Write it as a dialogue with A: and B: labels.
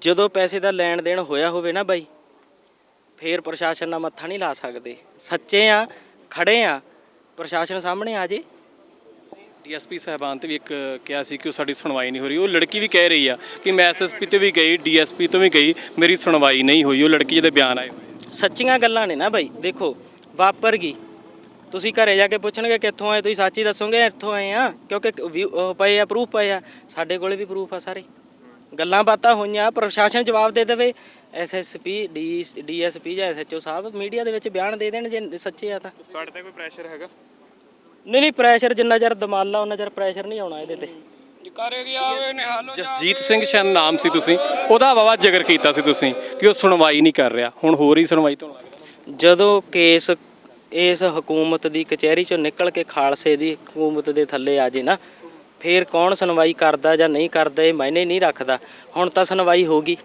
A: ਜਦੋਂ ਪੈਸੇ ਦਾ ਲੈਣ ਦੇਣ ਹੋਇਆ ਹੋਵੇ ਨਾ ਬਾਈ ਫੇਰ ਪ੍ਰਸ਼ਾਸਨ ਨਾਲ ਮੱਥਾ ਨਹੀਂ ਲਾ ਸਕਦੇ। ਸੱਚੇ ਆ ਖੜੇ ਆ ਪ੍ਰਸ਼ਾਸਨ ਸਾਹਮਣੇ ਆ ਜੇ।
B: ਡੀਐਸਪੀ ਸਾਹਿਬਾਨ ਤੇ ਵੀ ਇੱਕ ਕਿਹਾ ਸੀ ਕਿ ਉਹ ਸਾਡੀ ਸੁਣਵਾਈ ਨਹੀਂ ਹੋ ਰਹੀ। ਉਹ ਲੜਕੀ ਵੀ ਕਹਿ ਰਹੀ ਆ ਕਿ ਮੈਂ ਐਸਐਸਪੀ ਤੇ ਵੀ ਗਈ ਡੀਐਸਪੀ ਤੋਂ ਵੀ ਗਈ ਮੇਰੀ ਸੁਣਵਾਈ ਨਹੀਂ ਹੋਈ। ਉਹ ਲੜਕੀ ਜਿਹਦੇ ਬਿਆਨ ਆਏ ਹੋਏ
A: ਸੱਚੀਆਂ ਗੱਲਾਂ ਨੇ ਨਾ ਬਾਈ। ਦੇਖੋ ਵਾਪਰ ਗਈ। ਤੁਸੀਂ ਘਰੇ ਜਾ ਕੇ ਪੁੱਛਣਗੇ ਕਿੱਥੋਂ ਆਏ ਤੁਸੀਂ ਸੱਚ ਦੱਸੋਗੇ ਇੱਥੋਂ ਆਏ ਆ। ਕਿਉਂਕਿ ਪਏ ਆ ਪ੍ਰੂਫ ਪਏ ਆ। ਸਾਡੇ ਕੋਲੇ ਵੀ ਪ੍ਰੂਫ ਆ ਸਾਰੇ। ਗੱਲਾਂ ਬਾਤਾਂ ਹੋਈਆਂ ਪ੍ਰਸ਼ਾਸਨ ਜਵਾਬ ਦੇ ਦੇਵੇ। ਐਸਐਸਪੀ ਡੀਐਸਪੀ ਜਾਂ ਐਸਐਚਓ ਸਾਹਿਬ ਮੀਡੀਆ ਦੇ ਵਿੱਚ ਬਿਆਨ ਦੇ ਦੇਣ ਜੇ ਸੱਚੇ ਆ ਤਾਂ।
C: ਤੁਹਾਡੇ ਤੇ ਕੋਈ ਪ੍ਰੈਸ਼ਰ ਹੈਗਾ?
A: ਨਹੀਂ ਨਹੀਂ ਪ੍ਰੈਸ਼ਰ ਜਿੰਨਾ ਚਿਰ ਦਮਾਲਾ ਉਹਨਾਂ ਚਿਰ ਪ੍ਰੈਸ਼ਰ ਨਹੀਂ ਆਉਣਾ ਇਹਦੇ ਤੇ।
B: ਜਸਜੀਤ ਸਿੰਘ ਸ਼ਨ ਨਾਮ ਸੀ ਤੁਸੀਂ। ਉਹਦਾ ਵਾਵਾ ਜ਼ਿਕਰ ਕੀਤਾ ਸੀ ਤੁਸੀਂ ਕਿ ਉਹ ਸੁਣਵਾਈ ਨਹੀਂ ਕਰ ਰਿਹਾ। ਹੁਣ ਹੋਰ ਹੀ ਸੁਣਵਾਈ ਤੋਂ
A: ਜਦੋਂ ਕੇਸ ਇਸ ਹਕੂਮਤ ਦੀ ਕਚਹਿਰੀ ਚੋਂ ਨਿਕਲ ਕੇ ਖਾਲਸੇ ਦੀ ਹਕੂਮਤ ਦੇ ਥੱਲੇ ਆ ਜੇ ਨਾ ਫੇਰ ਕੌਣ ਸੁਣਵਾਈ ਕਰਦਾ ਜਾਂ ਨਹੀਂ ਕਰਦਾ, ਇਹ ਮਾਇਨੇ ਨਹੀਂ ਰੱਖਦਾ। ਹੁਣ ਤਾਂ ਸੁਣਵਾਈ ਹੋ ਗਈ।